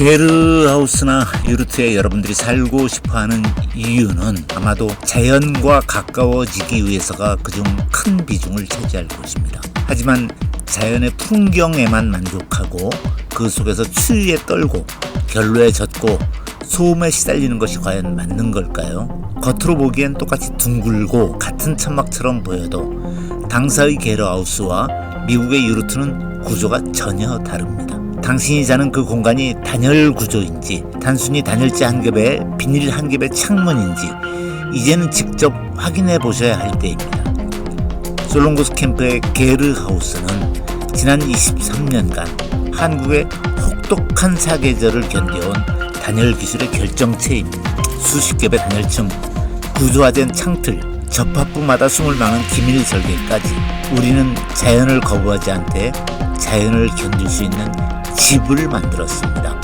게르하우스나 유르트에 여러분들이 살고 싶어하는 이유는 아마도 자연과 가까워지기 위해서가 그중 큰 비중을 차지할 것입니다. 하지만 자연의 풍경에만 만족하고 그 속에서 추위에 떨고 결로에 젖고 소음에 시달리는 것이 과연 맞는 걸까요? 겉으로 보기엔 똑같이 둥글고 같은 천막처럼 보여도 당사의 게르하우스와 미국의 유르트는 구조가 전혀 다릅니다. 당신이 자는 그 공간이 단열 구조인지 단순히 단열재 한 겹에 비닐 한 겹의 창문인지 이제는 직접 확인해 보셔야 할 때입니다. 솔롱고스 캠프의 게르 하우스는 지난 23년간 한국의 혹독한 사계절을 견뎌온 단열 기술의 결정체입니다. 수십 겹의 단열층, 구조화된 창틀, 접합부마다 숨을 막는 기밀 설계까지 우리는 자연을 거부하지 않되 자연을 견딜 수 있는 집을 만들었습니다.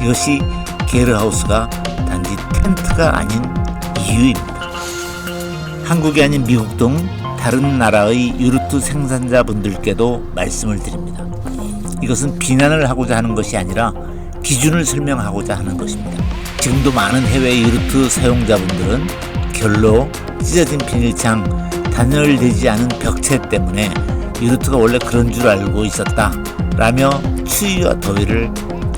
이것이 게르하우스가 단지 텐트가 아닌 이유입니다. 한국이 아닌 미국 등 다른 나라의 유르트 생산자분들께도 말씀을 드립니다. 이것은 비난을 하고자 하는 것이 아니라 기준을 설명하고자 하는 것입니다. 지금도 많은 해외 유르트 사용자분들은 결로 찢어진 비닐창, 단열되지 않은 벽체 때문에 유르트가 원래 그런 줄 알고 있었다. 라며 추위와 더위를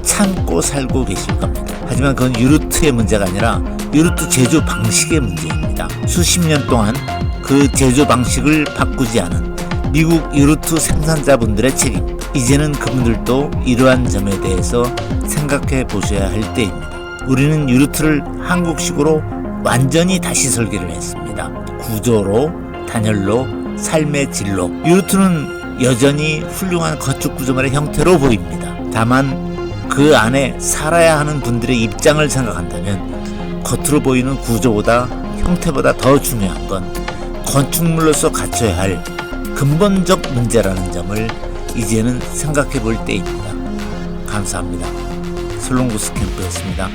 참고 살고 계실 겁니다. 하지만 그건 유르트의 문제가 아니라 유르트 제조 방식의 문제입니다. 수십 년 동안 그 제조 방식을 바꾸지 않은 미국 유르트 생산자분들의 책임. 이제는 그분들도 이러한 점에 대해서 생각해 보셔야 할 때입니다. 우리는 유르트를 한국식으로 완전히 다시 설계를 했습니다. 구조로, 단열로, 삶의 질로. 유르트는 여전히 훌륭한 건축 구조물의 형태로 보입니다. 다만 그 안에 살아야 하는 분들의 입장을 생각한다면 겉으로 보이는 구조보다 형태보다 더 중요한 건 건축물로서 갖춰야 할 근본적 문제라는 점을 이제는 생각해 볼 때입니다. 감사합니다. 슬롱구스 캠프였습니다.